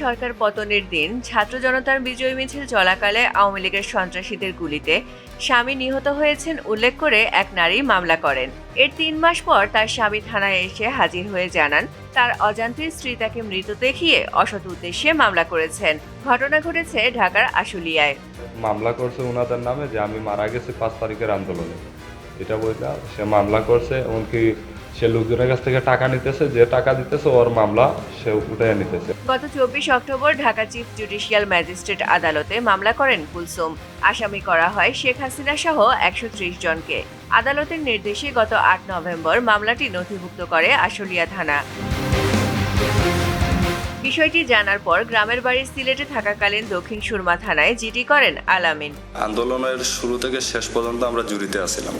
সরকার পতনের দিন ছাত্র জনতার বিজয় মিছিল চলাকালে আওয়ামী লীগের সন্ত্রাসীদের গুলিতে স্বামী নিহত হয়েছেন উল্লেখ করে এক নারী মামলা করেন। এর তিন মাস পর তার স্বামী থানায় এসে হাজির হয়ে জানান, তার অজান্তে স্ত্রী তাকে মৃত দেখিয়ে অসৎ উদ্দেশ্যে মামলা করেছেন। ঘটনা ঘটেছে ঢাকার আশুলিয়ায়। মামলা করছে ওনাদের নামে যে আমি মারা গেছি পাঁচ তারিখের আন্দোলনে। এটা বইলা সে মামলা করছে, এমনকি সে লোকজনের কাছ থেকে টাকা নিতেছে, যে টাকা দিতেছে ওর মামলা সে উঠে নিতেছে। গত চব্বিশ October Dhaka chief judicial magistrate আদালতে মামলা করেন কুলসুম। আসামি করা হয় শেখ হাসিনা সহ একশো ত্রিশ জনকে। আদালতের নির্দেশে গত আট নভেম্বর মামলাটি নথিভুক্ত করে আশুলিয়া থানা। বিষয়টি জানার পর গ্রামের বাড়ি সিলেটে থাকাকালীন দক্ষিণ সুরমা থানায় জিডি করেন আলামিন। আন্দোলনের শুরু থেকে শেষ পর্যন্ত আমরা জুরিতে আছিলাম।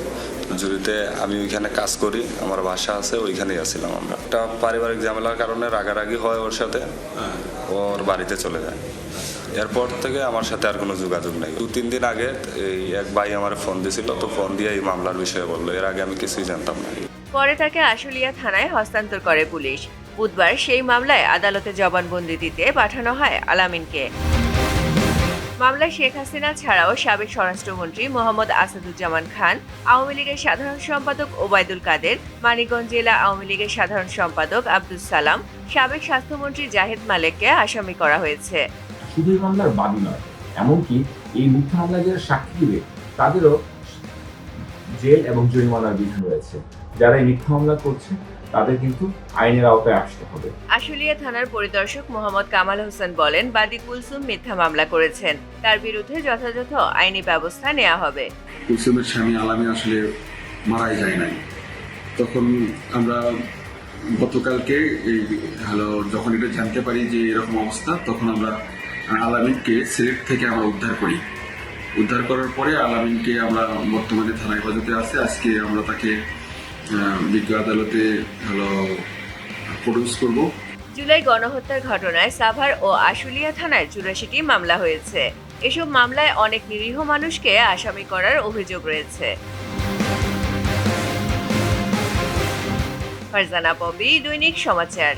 জুরিতে আমি ওইখানে কাজ করি আমার বাসা আছে ওইখানেই আছিলাম আমরা। একটা পারিবারিক ঝামেলার কারণে রাগারাগি হয় ওর সাথে। ওর বাড়িতে চলে যায়। এরপর থেকে আমার সাথে আর কোনো যোগাযোগ নেই। দু তিন দিন আগে এই এক ভাই আমার ফোন দিয়েছিল তো ফোন দিয়ে এই মামলার বিষয়ে বলল। এর আগে আমি কিছুই জানতাম না। পরে তাকে আশুলিয়া থানায় হস্তান্তর করে পুলিশ। বুধবার সেই মামলায় আদালতে জবানবন্দি দিতে পাঠানো হয় আলামিনকে। মামলায় শেখ হাসিনা ছাড়াও সাবেক স্বরাষ্ট্রমন্ত্রী মোহাম্মদ আসাদুজ্জামান খান, আওয়ামী লীগের সাধারণ সম্পাদক ওবায়দুল কাদের, মানিকগঞ্জ জেলা আওয়ামী লীগের সাধারণ সম্পাদক আব্দুল সালাম, সাবেক স্বাস্থ্যমন্ত্রী জাহেদ মালেককে আসামি করা হয়েছে। শুধু মামলার বাদী নয়, এমনকি এই মিথ্যা যারা সাক্ষী দিবে, তাদেরও জেল এবং জরিমানার বিধান রয়েছে। যারা এই মিথ্যা মামলা করছে তাদের কিন্তু আইনের আওতায় আসতে হবে। আশুলিয়া থানার পরিদর্শক মোহাম্মদ কামাল হোসেন বলেন বাদী কুলসুম মিথ্যা মামলা করেছেন। তার বিরুদ্ধে যথাযথ আইনি ব্যবস্থা নেওয়া হবে। কুলসুমের স্বামী আলামী আসলে মারাই যায় নাই। তখন আমরা গতকালকে এই হলো যখন এটা জানতে পারি যে এরকম অবস্থা তখন আমরা আলামিনকে সিলেট থেকে আমরা উদ্ধার করি। উদ্ধার করার পরে আলামিনকে আমরা বর্তমানে থানা হেফাজতে আছে। আজকে আমরা তাকে বিজ্ঞ আদালতে হলো প্রডিউস করব। জুলাই গণহত্যার ঘটনায় সাভার ও আশুলিয়া থানায় চুরাশিটি মামলা হয়েছে। এসব মামলায় অনেক নিরীহ মানুষকে আসামি করার অভিযোগ রয়েছে। ফারজানা পপি দৈনিক সমাচার।